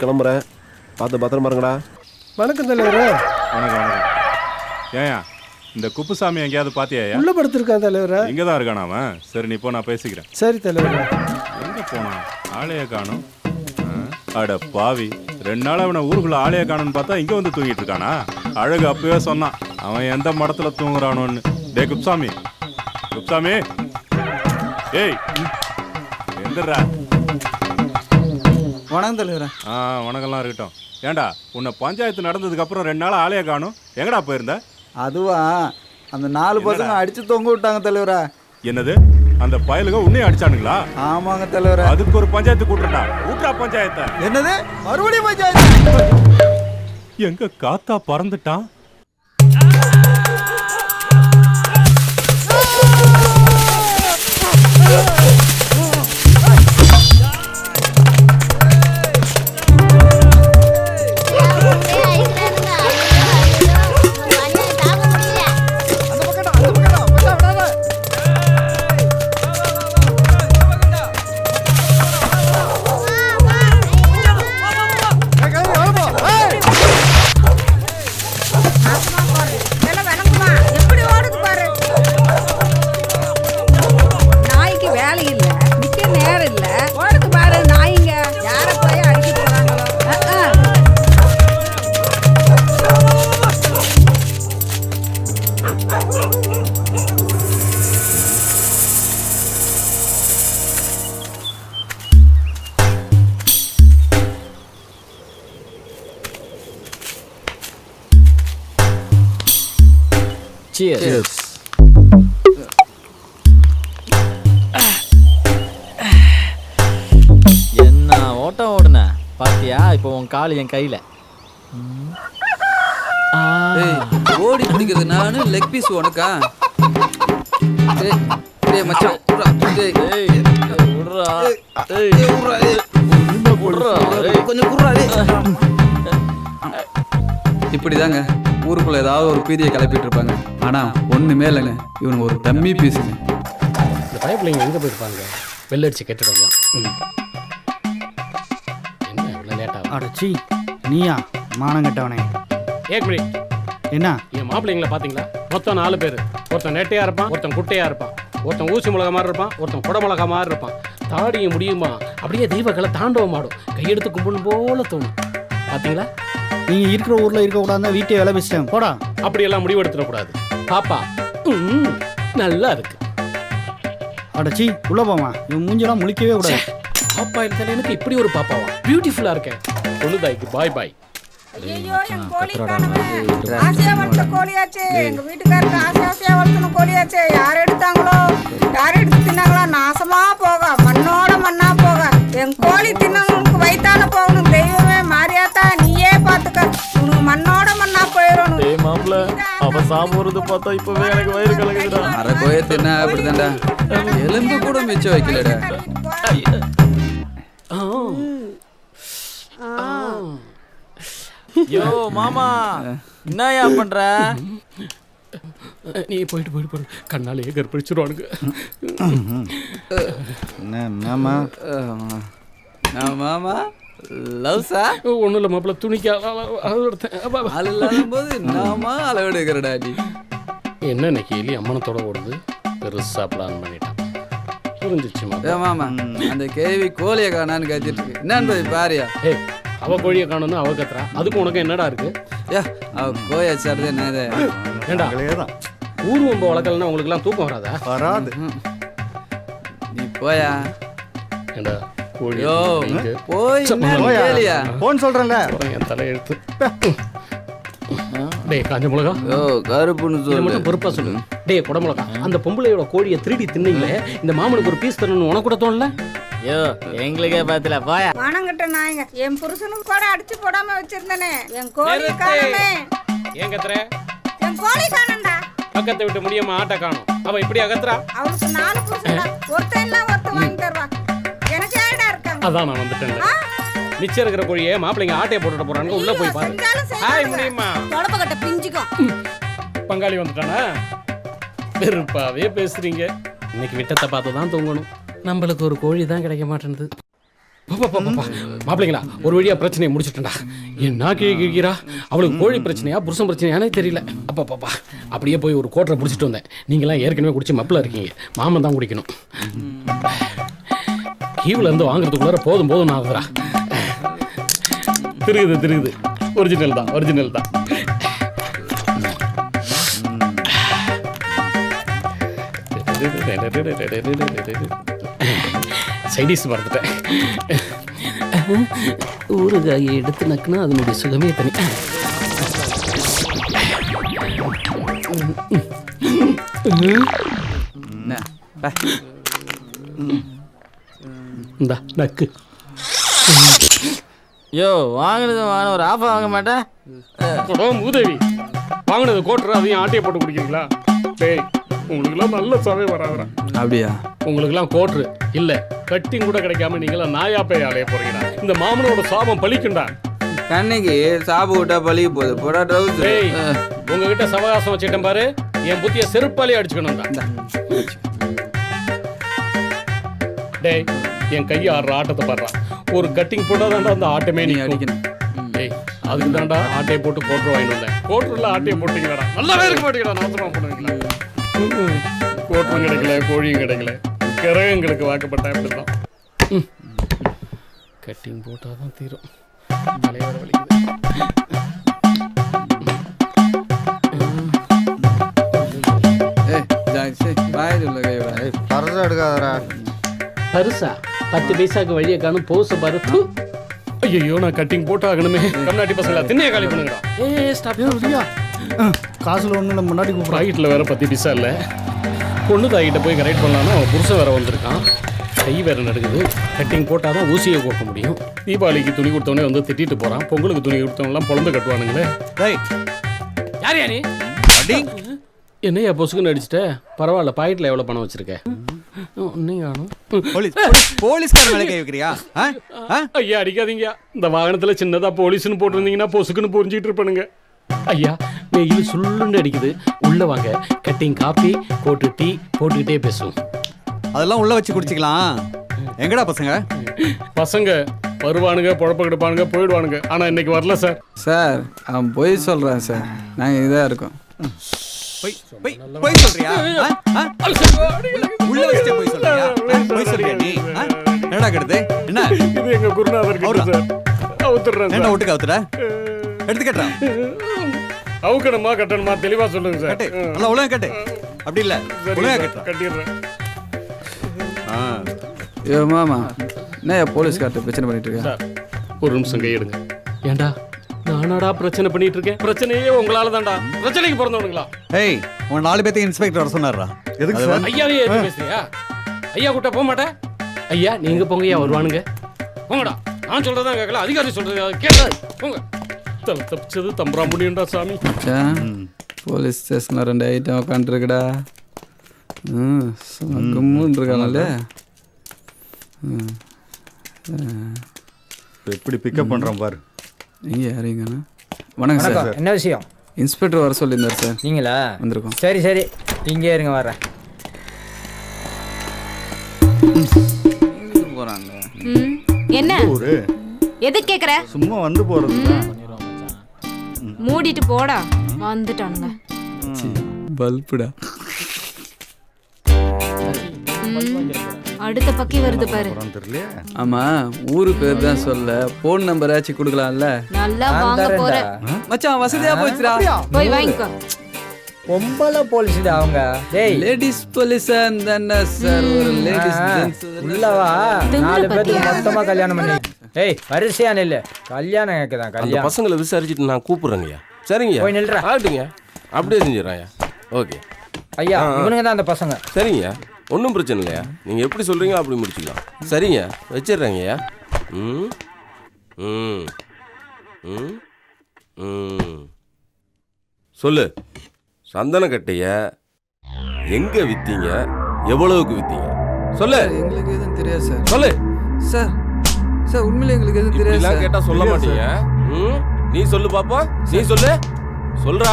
கிளம்புறேன் பார்த்து பத்திரமா இருங்கடா. வணக்கம் தலைவரே. வணக்கம் வணக்கம். ஏயா இந்த குப்புசாமி எங்கேயாவது பாத்தியாயா உள்ள படுத்திருக்கான் தலைவரே. இங்கே தான் இருக்கானா அவன். சரி நீ போ நான் பேசிக்கிறேன். சரி தலைவரே. எங்க போனான் ஆளைய காணும். அட பாவி. ரெண்டு நாள் அவனை ஊருக்குள்ள ஆளைய காணும்னு பார்த்தா இங்க வந்து தூங்கிட்டு இருக்கானா? அழகு அப்பவே சொன்னான். அவன் எந்த மடத்துல தூங்குறானோன்னு. டே குப்சாமி குப்சாமி ஏய் எந்திரா வணக்கம் தலைவரே. ஆ வணக்கம்லாம் இருக்கட்டும். ஏன்டா உன்னை பஞ்சாயத்து நடந்ததுக்கு அப்புறம் ரெண்டு நாள் ஆளைய காணும். எங்கடா போயிருந்த? அதுவா அந்த நாலு பசங்க அடிச்சு தொங்க விட்டாங்க தலைவரே. என்னது? அந்த பயலுக உன்னையும் அடிச்சானுங்களா? ஆமாங்க தலைவரே. அதுக்கு ஒரு பஞ்சாயத்து கூட்டுறா ஊட்டா பஞ்சாயத்தை. என்னது? மறுபடியும் பஞ்சாயத்து? எங்க காத்தா பறந்துட்டான்? நாசமா என்ன ஓட்டம் ஓடுன? பாத்தியா? இப்போ உன் கால் என் கையில. ஏய் ஓடி பிடிக்கிறது நானு லெக் பீஸ் உனக்கா? டேய் டேய் மச்சான். டேய் ஏய் விட்றா ஏய் டேய், விட்றா, டேய். கொஞ்சம் டேய். இப்படிதாங்க. ஊருக்குள்ள ஏதாவது ஒரு பீதியை கிளப்பிட்டு இருப்பாங்க ஆனா ஒண்ணுமே இல்லைங்க. இவனுங்க ஒரு டம்மி பீஸுங்க இந்த பைப்லைங்க எங்கே போயிருப்பாங்க? வெள்ள அடிச்சு கெட்டுடுவாங்க என்ன இவ்வளோ லேட்டாக அடச்சி நீயா? மானம் கட்டவனே. ஏக் மினிட் என்ன? என் மாப்பிள்ளைங்களை பார்த்தீங்களா? மொத்தம் நாலு பேர். ஒருத்தன் நெட்டையா இருப்பான் ஒருத்தன் குட்டையா இருப்பான். ஒருத்தன் ஊசி மிளகா மாதிரி இருப்பான் ஒருத்தன் குட மிளகா மாதிரி இருப்பான். தாடிய முடியுமா? அப்படியே தெய்வங்களை தாண்டவம் ஆடும் கையெடுத்து கும்பிடும் போல தோணும். பார்த்தீங்களா? நீங்க இருக்கிற ஊர்ல இருக்க கூடாது வீட்டை வேலை பேசிட்டேன். போடா. அப்படியெல்லாம் முடிவு எடுத்துடக்கூடாது பாப்பா ம், நல்லா இருக்கு. அடச்சி உள்ள போமா இவன் மூஞ்செல்லாம் முழிக்கவே கூடாது. பாப்பா இருந்தாலும் எனக்கு இப்படி ஒரு பாப்பாவா? பியூட்டிஃபுல்லா இருக்கேன். பொழுதாய்க்கு பாய் பாய் ஐயோ என் கோழி காணுமே ஆசையா வளர்த்த கோழியாச்சே. எங்க வீட்டுக்காரருக்கு ஆசை ஆசையா வளர்த்தணும் கோழியாச்சே. யார் எடுத்தாங்களோ? யார் எடுத்து தின்னாங்களோ? நாசமா மாப்ள அவ சாப்பிடுறது பார்த்தா இப்பவே எனக்கு வயிறு கலக்குதுடா அரை கோய தின்னா அப்படிதான்டா. எலும்பு கூட மிச்சம் வைக்கலடா. யோ மாமா என்னயா பண்ற? நீ போயிட்டு போயிட்டு போயிட்டு கண்ணாலேயே கற்பழிச்சிருவானுங்க. மாமா. நான் மாமா லவ்ஸா ஒன்றும் இல்லை மாப்பிள்ள துணிக்கு. அளவு இல்லாத போது நாமா அளவெடுக்கிறடா நீ என்ன இன்னைக்கு எலி அம்மனத்தோட ஓடுது? பெருசா பிளான் பண்ணிட்டான். புரிஞ்சிச்சு மாமா அந்த கேள்வி கோழியை காணான்னு கத்திட்டு இருக்கு. என்னன்னு பாரியா? ஏய் அவ கோழியை காணும்னு அவ கத்துறா. அதுக்கு உனக்கு என்னடா இருக்கு? ஏ அவ கோயை சார்து என்னது? ஏண்டா? ஊர் வம்ப வளர்க்கலன்னா உங்களுக்குலாம் தூக்கம் வராதா? வராது. நீ போயா? ஏண்டா? கோழி யோ இருக்கு. போய் என்னன்னு போயா. கேளியா? போன் சொல்றேன்ல. என் தலையெழுத்து டேய் காஞ்ச மிளகா. யோ கருப்புன்னு இதை மட்டும் பொறுப்பா சொல்லு. டேய் குடமிளகா அந்த பொம்பளையோட கோழியை திருடி தின்னீங்களே இந்த மாமனுக்கு ஒரு பீஸ் தரணும்னு உனக்கு கூட தோணல? யோ எங்களுக்கே பாத்துல போயா. மானங்கிட்ட நாயங்க. என் புருஷனுக்கு கூட அடிச்சு போடாம வச்சிருந்தனே. என் கோழி காணுமே. ஏன் கத்துற? என் கோழி காணண்டா. பக்கத்தை விட்டு முடியாம ஆட்டை காணும். அவ இப்படி அகத்துறா. அவளுக்கு நாலு புருஷன் ஒருத்தன் ஒருத்தன் வாங்கி அதான் நான் வந்துட்டேன் மிச்சம் இருக்கிற கோழியை மாப்பிள்ளைங்க ஆட்டையை போட்டுட்டு போறாங்க. உள்ள போய் பாரு. ஹாய் முடியுமா? தொடப்பக்கட்ட பிஞ்சுக்கும் பங்காளி வந்துட்டானா? வெறுப்பாவே பேசுறீங்க. இன்னைக்கு விட்டத்தை பார்த்து தான் தூங்கணும். நம்மளுக்கு ஒரு கோழி தான் கிடைக்க பாப்பா மாப்பிள்ளைங்களா ஒரு வழியா பிரச்சனையை முடிச்சிட்டா என்ன கிழி கிழிக்கிறா அவளுக்கு கோழி பிரச்சனையா புருஷன் பிரச்சனையானே தெரியல. அப்பா பாப்பா அப்படியே போய் ஒரு கோட்டரை பிடிச்சிட்டு வந்தேன். நீங்களாம் ஏற்கனவே குடிச்சு மப்பில் இருக்கீங்க. மாமன் தான் குடிக்கணும். கீவில் இருந்து வாங்குறதுக்குள்ளார போதும் போதும் ஆகுதுடா. திருகுது திருகுது. ஒரிஜினல் தான் ஒரிஜினல் தான். சைடிஸ் மறந்துட்டேன். ஊறுகாயை எடுத்து நக்குனா அதனுடைய சுகமே தனி. என்ன? பே. இந்தா நக்கு. யோ வாங்கினது வாங்கின ஒரு ஆஃபர் வாங்க மாட்டேன். மூதேவி. வாங்கினது கோட்டர் அதையும் ஆட்டையை போட்டு குடிக்கிறீங்களா? டேய் உங்களுக்குலாம் நல்ல சமயம் வராதுடா. அப்படியா? உங்களுக்குலாம் கோட்ரு. இல்ல கட்டிங் கூட கிடைக்காம நீங்களாம் நாயா போய் அலைய போறீங்கடா. இந்த மாமனோட சாபம் பலிக்குண்டா கண்ணைக்கு சாப்பு விட்டா பழிய போகுது. போடா ட்ரௌசர் உங்ககிட்ட சவகாசம் வச்சுட்டேன் பாரு. என் புத்திய செருப்பாலே அடிச்சுக்கணும்டா. டேய் என் கையை ஆடுற ஆட்டத்தை பாடுறா. ஒரு கட்டிங் போட்டாதான்டா அந்த ஆட்டமே நீ அடிக்கணும். டேய் அதுக்கு தான்டா ஆட்டையை போட்டு கோட்டர் வாங்கிட்டு வந்தேன். கோட்டர்ல ஆட்டையை போட்டீங்களாடா. நல்லாவே இருக்க மாட்டீங்களா நாசமா பண்ணுவீங்களா கோட்டரும் கிடைக்கல கோழியும் கிடைக்கல. கிரகங்களுக்கு வாக்கப்பட்ட அப்படிதான் கட்டிங் போட்டாதான் தீரும். தலைவர வலிக்குது ஏய் ஜாய் சே வாய் சொல்ல கை வாய் பரசம் எடுக்காதடா. பரிசா பத்து பைசாக்கு வழியை காணும் போச பாரு. ஐயோ நான் கட்டிங் போட்டு ஆகணுமே. கம்நாட்டி பசங்களா திண்ணைய காலி பண்ணுங்கடா. ஏ ஸ்டாப் ஐயா காசில் ஒன்று நம்ம முன்னாடி கூப்பிட்றோம் பாக்கெட்டில் வேற பத்து பைசா இல்லை. பொண்ணு தாயிட்ட போய் கரெக்ட் பண்ணலாம்னா அவன் புருஷன் வேற வந்திருக்கான். கை வேற நடக்குது கட்டிங் போட்டால் தான் ஊசியை கோக்க முடியும். தீபாவளிக்கு துணி கொடுத்தவனே வந்து திட்டிட்டு போகிறான் பொங்கலுக்கு துணி கொடுத்தவங்கலாம் பொழந்து கட்டுவானுங்களே. யார் யாரு அடி. என்னையா பொசுக்குன்னு அடிச்சிட்ட? பரவாயில்ல பாக்கெட்டில் எவ்வளோ பணம் வச்சிருக்க? காணும் போலீஸ் போலீஸ் போலீஸ்கார மேலே கை வைக்கிறியா? ஐயா அடிக்காதீங்க இந்த வாகனத்துல சின்னதா போலீஸ்னு போட்டிருந்தீங்கன்னா பொசுக்குன்னு புரிஞ்சிட்டு இருப்பானுங்க ஐயா வெயில் சுள்ளுன்னு அடிக்குது உள்ள வாங்க கட்டிங் காப்பி போட்டு டீ போட்டுக்கிட்டே பேசுவோம் அதெல்லாம் உள்ள வச்சு குடிச்சிக்கலாம் எங்கடா பசங்க பசங்க வருவானுங்க பொழப்ப கெடுப்பானுங்க போயிடுவானுங்க ஆனா இன்னைக்கு வரல சார் சார் அவன் பொய் சொல்றான் சார் நாங்கள் இதாக இருக்கோம் போய் போய் போய் சொல்றியா? உள்ள வச்சுட்டே போய் சொல்றியா? போய் சொல்றியா நீ? ஆ? என்னடா கெடுது என்ன? இது எங்க குருநாதர் கிட்ட அவரா? சார். அவுத்துறேன் என்ன அவுத்துற? எடுத்து கட்டுறா அவுக்கணுமா கட்டணுமா? தெளிவா சொல்லுங்க சார். கட்டு. நல்லா ஒழுங்கா கட்டு. அப்படி இல்ல. சார், கட்டுறா. கட்டிடுறேன். ஆ. ஐயோ மாமா என்ன போலீஸ்கார்ட்ட பிரச்சனை பண்ணிட்டு இருக்க? சார் ஒரு நிமிஷம் கையெடுங்க. ஏண்டா? நானாடா பிரச்சனை பண்ணிட்டு இருக்கேன் பிரச்சனையே உங்களால தான்டா பிரச்சனைக்கு பிறந்தவனுங்களா? ஏய் உன் நாலு பேர்த்தையும் இன்ஸ்பெக்டர் வர சொன்னாரா எதுக்கு சார்? ஐயாவே ஏத்து பேசுறியா? ஐயா கூட்ட போக மாட்டேன். ஐயா நீங்க போங்க ஐயா வருவானுங்க. போங்கடா. நான் சொல்றதான் கேட்கல அதிகாரி சொல்றது கேட்க போங்க. தலை தப்பிச்சது தம்பரா முடியும்டா சாமி போலீஸ் ஸ்டேஷனில் ரெண்டு ஐட்டம் உட்காந்துருக்குடா ம் கும்முன்னு இருக்கானல்ல ம் எப்படி பிக்கப் பண்றான் பாரு. நீங்கள் யாரீங்கண்ணா வணக்கம் சார். என்ன விஷயம்? இன்ஸ்பெக்டர் வர சொல்லியிருந்தார் சார். நீங்களா? வந்திருக்கோம். சரி சரி. இங்கே இருங்க வரேன் போகிறாங்க ம், என்ன? எது கேக்குற? சும்மா வந்து போறது மூடிட்டு போடா. வந்துட்டானுங்க. பல்புடா. அடுத்த பக்கி வருது பாரு. ஆமாம் ஊரு பேர் தான் சொல்ல. ஃபோன் நம்பர் ஆச்சு கொடுக்கலாம்ல? நல்லா வாங்க போற மச்சான் வசதியாக போச்சுடா போய் வாங்கிக்கோ. பொம்பளை போலீஸ்டா அவங்க? டேய். லேடிஸ் போலீஸா இருந்தா சார் ஒரு லேடிஸ் உள்ளவா நாலு பேருக்கு? மொத்தமா கல்யாணம் பண்ணி டேய் வரிசையா நில்லு. கல்யாணம் கேக்குதான் அந்த கல்யாணம். பசங்களை விசாரிச்சுட்டு நான் கூப்பிடுறேங்கய்யா. சரிங்கய்யா. போய் நில்றா. ஆகட்டுங்க அப்படியே செஞ்சிடறேன் ஓகே. ஐயா இவனுங்க தான் அந்த பசங்க. சரிங்க ஒன்றும் பிரச்சனை இல்லையா? நீங்கள் எப்படி சொல்கிறீங்களோ அப்படி முடிச்சுக்கலாம். சரிங்க வச்சிடுறேங்கய்யா ம் ம் ம் ம். சொல்லு. சந்தன கட்டைய எங்கே விற்றீங்க எவ்வளவுக்கு விற்றீங்க சொல்லு. எங்களுக்கு எதுவும் தெரியாது சார். சொல்லு. சார் சார் உண்மையில எங்களுக்கு எதுவும் தெரியாது சார். கேட்டா சொல்ல மாட்டீங்க. நீ சொல்லு பாப்பா நீ சொல்லு. சொல்றா.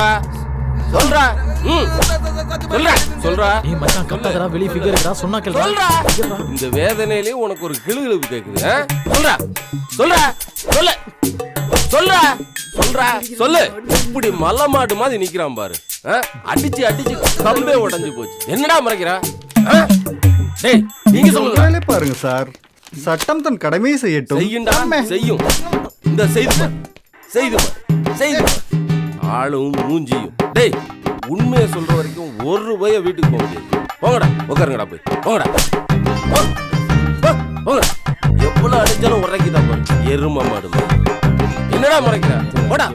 சொல்றா. சொல்றா. சொல்றா. ஏய் மச்சான் கத்தாதடா வெளிய ஃபிகர் இருக்கடா சொன்னா கேளுடா. இந்த வேதனையிலயும் உனக்கு ஒரு கிளுகிழுப்பு கேக்குது? சொல்றா. சொல்றா. சொல்லு. சொல்றா. சொல்றா. சொல்லு. இப்படி மலை மாடு மாதிரி நிக்கிறான் பாரு ஆ? அடிச்சு அடிச்சு கம்பே உடைஞ்சு போச்சு. என்னடா மறைக்கிறா? ஆ? டேய் நீங்க சொல்லுங்க பாருங்க சார். சட்டம் தன் கடமையை செய்யட்டும். செய்யுண்டா? செய்யும். இந்த செய்து செய்து செய்து ஆளும் மூஞ்சியும். டேய் உண்மையை சொல்ற வரைக்கும் ஒரு ரூபாய வீட்டுக்கு போக முடியாது. போங்கடா உட்காருங்கடா போய். போங்கடா. போங்கடா எவ்வளவு அடிச்சாலும் உரைக்குதான் எருமா எரும மாடு என்னடா முறைக்கிற? போடா.